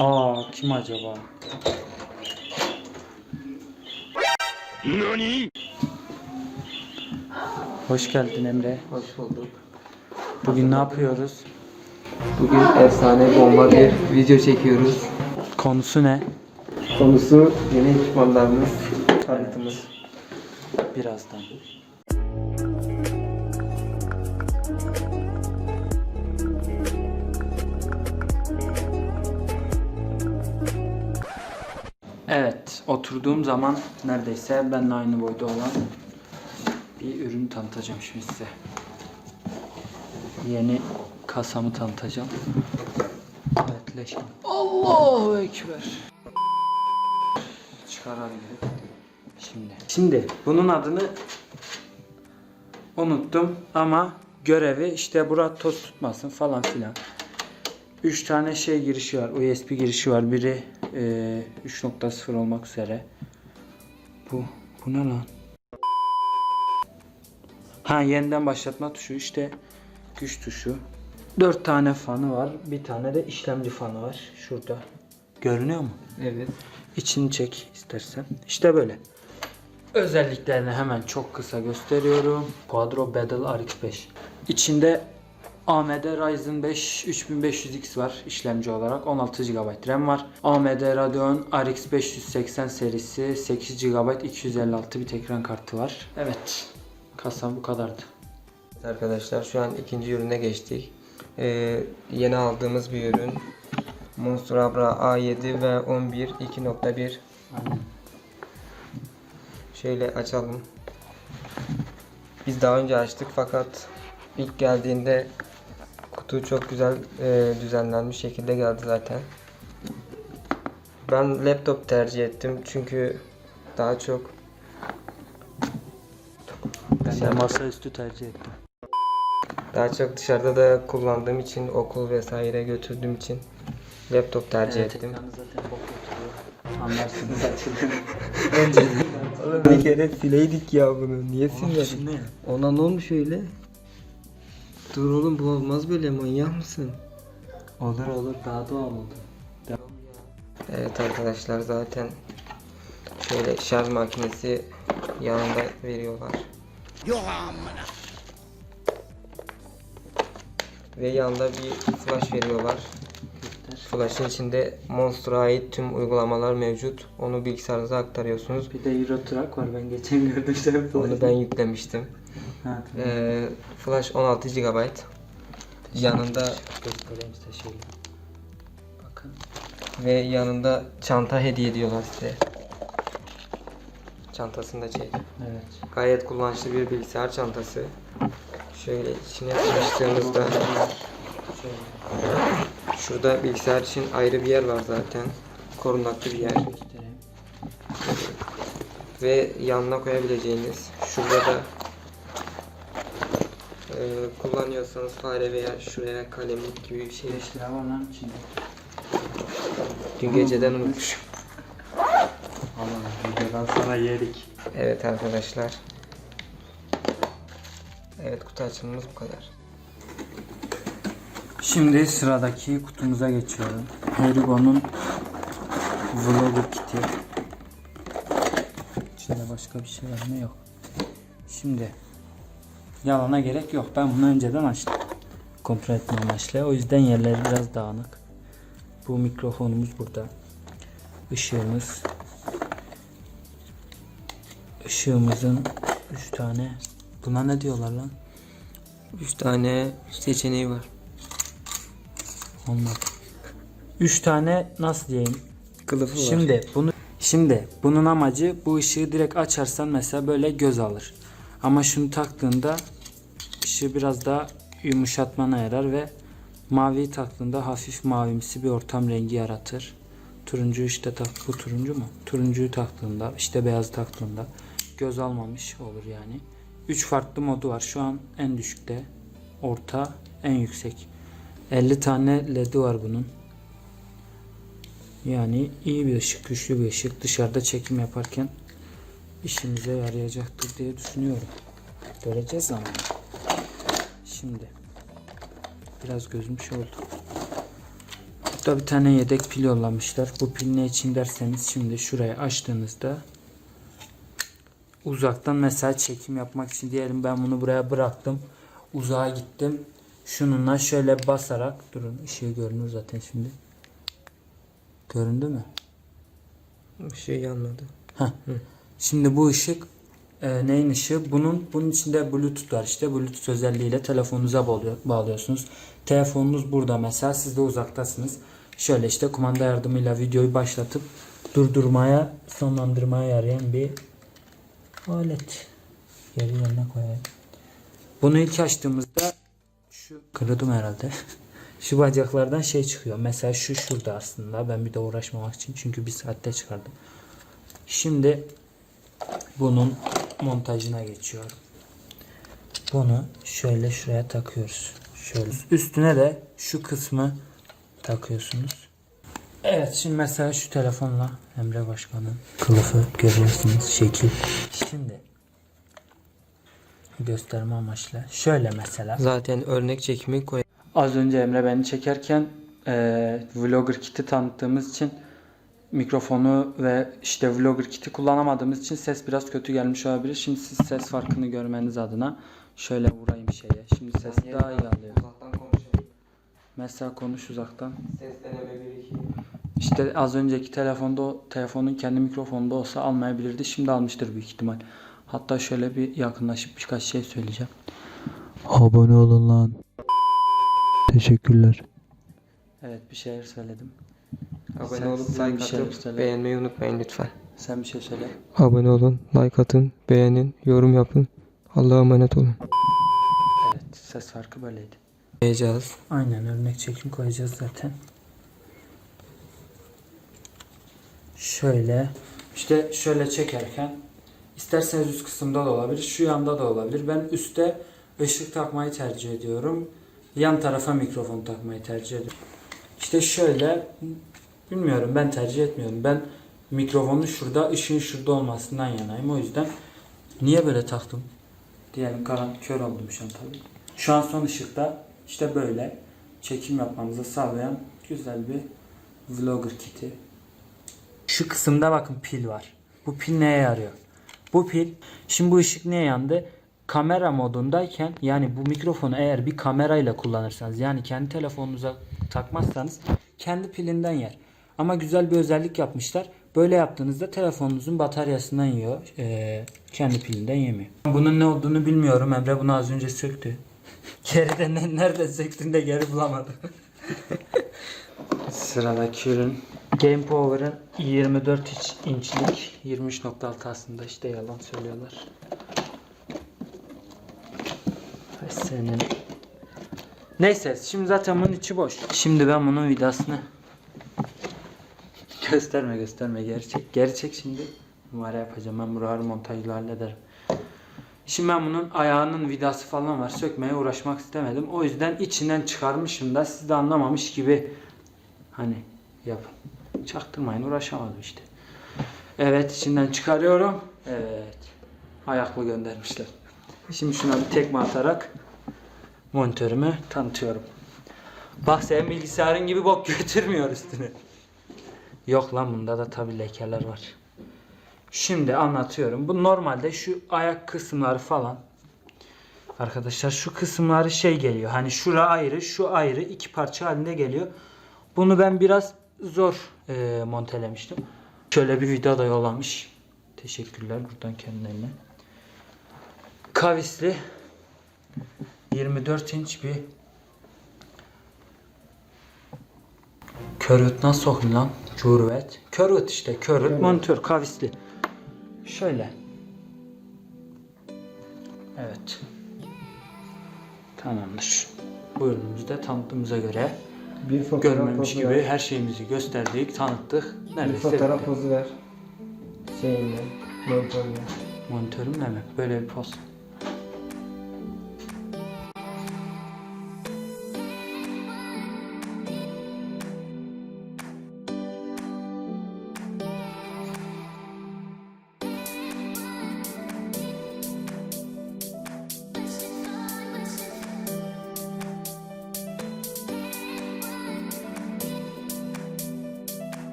Aa kim acaba? Hoş geldin Emre. Hoş bulduk. Bugün ne yapıyoruz? Bugün efsane bomba bir video çekiyoruz. Konusu ne? Konusu yeni ekipmanlarımız, tanıtımız. Birazdan. Oturduğum zaman neredeyse benimle aynı boyda olan bir ürün tanıtacağım şimdi size. Yeni kasamı tanıtacağım. Evet, leş. Allahu Ekber. Çıkarabilirim. Şimdi. Şimdi bunun adını unuttum ama görevi işte bura toz tutmasın falan filan. 3 tane şey girişi var. USB girişi var. Biri 3.0 olmak üzere. Bu bu ne lan? Ha yeniden başlatma tuşu işte güç tuşu. 4 tane fanı var. Bir tane de işlemci fanı var şurada. Görünüyor mu? Evet. İçini çek istersen. İşte böyle. Özelliklerini hemen çok kısa gösteriyorum. Quadro Battle RX 5. İçinde AMD Ryzen 5 3500X var işlemci olarak. 16 GB RAM var. AMD Radeon RX 580 serisi 8 GB 256 bit ekran kartı var. Evet. Kasam bu kadardı. Arkadaşlar şu an ikinci ürüne geçtik. Ee, yeni aldığımız bir ürün. Monster Abra A7 ve 11 2.1 Aynen. Şöyle açalım. Biz daha önce açtık fakat ilk geldiğinde kutu çok güzel e, düzenlenmiş şekilde geldi zaten. Ben laptop tercih ettim çünkü daha çok Ben de masaüstü tercih ettim. daha çok dışarıda da kullandığım için okul vesaire götürdüğüm için laptop tercih Evet, ettim. ekranı zaten bok oturuyor. Anlarsınız zaten. Oğlum bir kere sileydik ya bunu. Niye silmedin? Ona ne olmuş öyle? Dur oğlum bu olmaz böyle manyak mısın? Olur olur daha doğal oldu. Evet arkadaşlar zaten şöyle şarj makinesi yanında veriyorlar. Ve yanında bir flash veriyorlar. Flash'ın içinde Monster'a ait tüm uygulamalar mevcut. Onu bilgisayarınıza aktarıyorsunuz. Bir de Euro Truck var ben geçen gördüm Onu ben yüklemiştim. Ha, Ee, flash 16 GB. Yanında göstereyim size şöyle. Bakın. ve yanında çanta hediye ediyorlar size. Çantasını da çek. Evet. Gayet kullanışlı bir bilgisayar çantası. Şöyle içine açtığımızda şurada bilgisayar için ayrı bir yer var zaten. Korunaklı bir yer. Ve yanına koyabileceğiniz şurada da kullanıyorsanız fare veya şuraya kalemlik gibi bir şey. 5 lira var lan içinde. Dün geceden unutmuşum. Allah'ım videodan sonra yedik. Evet arkadaşlar. Evet kutu açılımımız bu kadar. Şimdi sıradaki kutumuza geçiyorum. Herigo'nun Vlogger kiti. İçinde başka bir şey var mı? Yok. Şimdi yalana gerek yok. Ben bunu önceden açtım. Kontrol etme amaçlı. O yüzden yerleri biraz dağınık. Bu mikrofonumuz burada. Işığımız. Işığımızın 3 tane. Buna ne diyorlar lan? 3 tane seçeneği var. Olmadı. 3 tane nasıl diyeyim? Kılıfı var. Şimdi bunu şimdi bunun amacı bu ışığı direkt açarsan mesela böyle göz alır. Ama şunu taktığında ışığı biraz daha yumuşatmana yarar ve maviyi taktığında hafif mavimsi bir ortam rengi yaratır. Turuncu işte tak bu turuncu mu? Turuncuyu taktığında işte beyaz taktığında göz almamış olur yani. 3 farklı modu var. Şu an en düşükte, orta, en yüksek. 50 tane ledi var bunun. Yani iyi bir ışık, güçlü bir ışık. Dışarıda çekim yaparken işimize yarayacaktır diye düşünüyorum. Göreceğiz ama. Şimdi biraz gözüm şey oldu. Burada bir tane yedek pil yollamışlar. Bu pil ne için derseniz şimdi şurayı açtığınızda uzaktan mesela çekim yapmak için diyelim ben bunu buraya bıraktım. Uzağa gittim. Şununla şöyle basarak durun ışığı görünür zaten şimdi. Göründü mü? Işığı yanmadı. Heh. Şimdi bu ışık e, neyin ışığı? Bunun bunun içinde Bluetooth var işte. Bluetooth özelliğiyle telefonunuza bağlıyor, bağlıyorsunuz. Telefonunuz burada mesela siz de uzaktasınız. Şöyle işte kumanda yardımıyla videoyu başlatıp durdurmaya, sonlandırmaya yarayan bir alet. Geri yerine koyayım. Bunu ilk açtığımızda şu kırdım herhalde. şu bacaklardan şey çıkıyor. Mesela şu şurada aslında. Ben bir de uğraşmamak için. Çünkü bir saatte çıkardım. Şimdi bunun montajına geçiyorum. Bunu şöyle şuraya takıyoruz. Şöyle üstüne de şu kısmı takıyorsunuz. Evet şimdi mesela şu telefonla Emre Başkan'ın kılıfı görüyorsunuz şekil. Şimdi gösterme amaçlı. Şöyle mesela. Zaten örnek çekimi koy. Az önce Emre beni çekerken eee Vlogger Kit'i tanıttığımız için mikrofonu ve işte Vlogger Kit'i kullanamadığımız için ses biraz kötü gelmiş olabilir. Şimdi siz ses farkını görmeniz adına şöyle vurayım şeye. Şimdi ses daha iyi alıyor. Uzaktan konuşalım. Mesela konuş uzaktan. Ses deneme 1 2. İşte az önceki telefonda o telefonun kendi mikrofonda olsa almayabilirdi. Şimdi almıştır büyük ihtimal. Hatta şöyle bir yakınlaşıp birkaç şey söyleyeceğim. Abone olun lan. Teşekkürler. Evet bir şeyler söyledim. Abone Sen- olup sen like şeyler atıp söyle. beğenmeyi unutmayın lütfen. Sen bir şey söyle. Abone olun, like atın, beğenin, yorum yapın. Allah'a emanet olun. Evet ses farkı böyleydi. Yiyeceğiz. Aynen örnek çekim koyacağız zaten. Şöyle işte şöyle çekerken isterseniz üst kısımda da olabilir, şu yanda da olabilir. Ben üstte ışık takmayı tercih ediyorum. Yan tarafa mikrofon takmayı tercih ediyorum. İşte şöyle bilmiyorum ben tercih etmiyorum. Ben mikrofonun şurada, ışığın şurada olmasından yanayım. O yüzden niye böyle taktım? Diyelim karanlık kör oldum şu an tabii. Şu an son ışıkta işte böyle çekim yapmamızı sağlayan güzel bir vlogger kiti. Şu kısımda bakın pil var. Bu pil neye yarıyor? Bu pil, şimdi bu ışık niye yandı? Kamera modundayken yani bu mikrofonu eğer bir kamerayla kullanırsanız yani kendi telefonunuza takmazsanız kendi pilinden yer. Ama güzel bir özellik yapmışlar. Böyle yaptığınızda telefonunuzun bataryasından yiyor. Ee, kendi pilinden yemiyor. Bunun ne olduğunu bilmiyorum. Emre bunu az önce söktü. Geride ne, nerede söktüğünde geri bulamadım. Sıradaki ürün Game Power'ın 24 inç, inçlik 23.6 aslında işte yalan söylüyorlar. Senin. Neyse şimdi zaten bunun içi boş. Şimdi ben bunun vidasını gösterme gösterme geri çek. Geri çek şimdi. Numara yapacağım ben buraları montajla hallederim. Şimdi ben bunun ayağının vidası falan var. Sökmeye uğraşmak istemedim. O yüzden içinden çıkarmışım da siz de anlamamış gibi hani yapın. Çaktırmayın uğraşamadım işte. Evet içinden çıkarıyorum. Evet. Ayaklı göndermişler. Şimdi şuna bir tekme atarak monitörümü tanıtıyorum. Bak senin bilgisayarın gibi bok götürmüyor üstüne. Yok lan bunda da tabi lekeler var. Şimdi anlatıyorum. Bu normalde şu ayak kısımları falan Arkadaşlar şu kısımları şey geliyor. Hani şura ayrı, şu ayrı iki parça halinde geliyor. Bunu ben biraz zor e, montelemiştim. Şöyle bir video da yollamış. Teşekkürler buradan kendilerine. Kavisli 24 inç bir Körüt nasıl lan? Curvet. Körüt işte. Körüt monitör kavisli. Şöyle. Evet. Tamamdır. Bu ürünümüzü de tanıttığımıza göre Bir görmemiş gibi ver. her şeyimizi gösterdik, tanıttık. Bir Neredeyse fotoğraf bitti. pozu ver. Şeyinle, monitörle. Monitörümle mi? Böyle bir poz.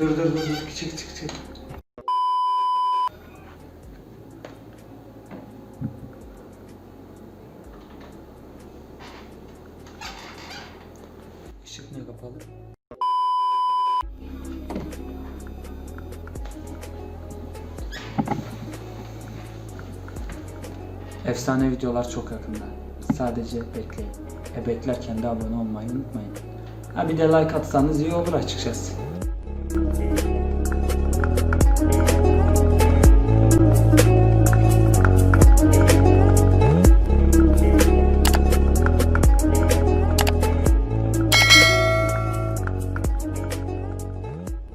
Dur dur dur dur çık çık çık. Işık niye kapalı? Efsane videolar çok yakında. Sadece bekleyin. E beklerken de abone olmayı unutmayın. Ha bir de like atsanız iyi olur açıkçası.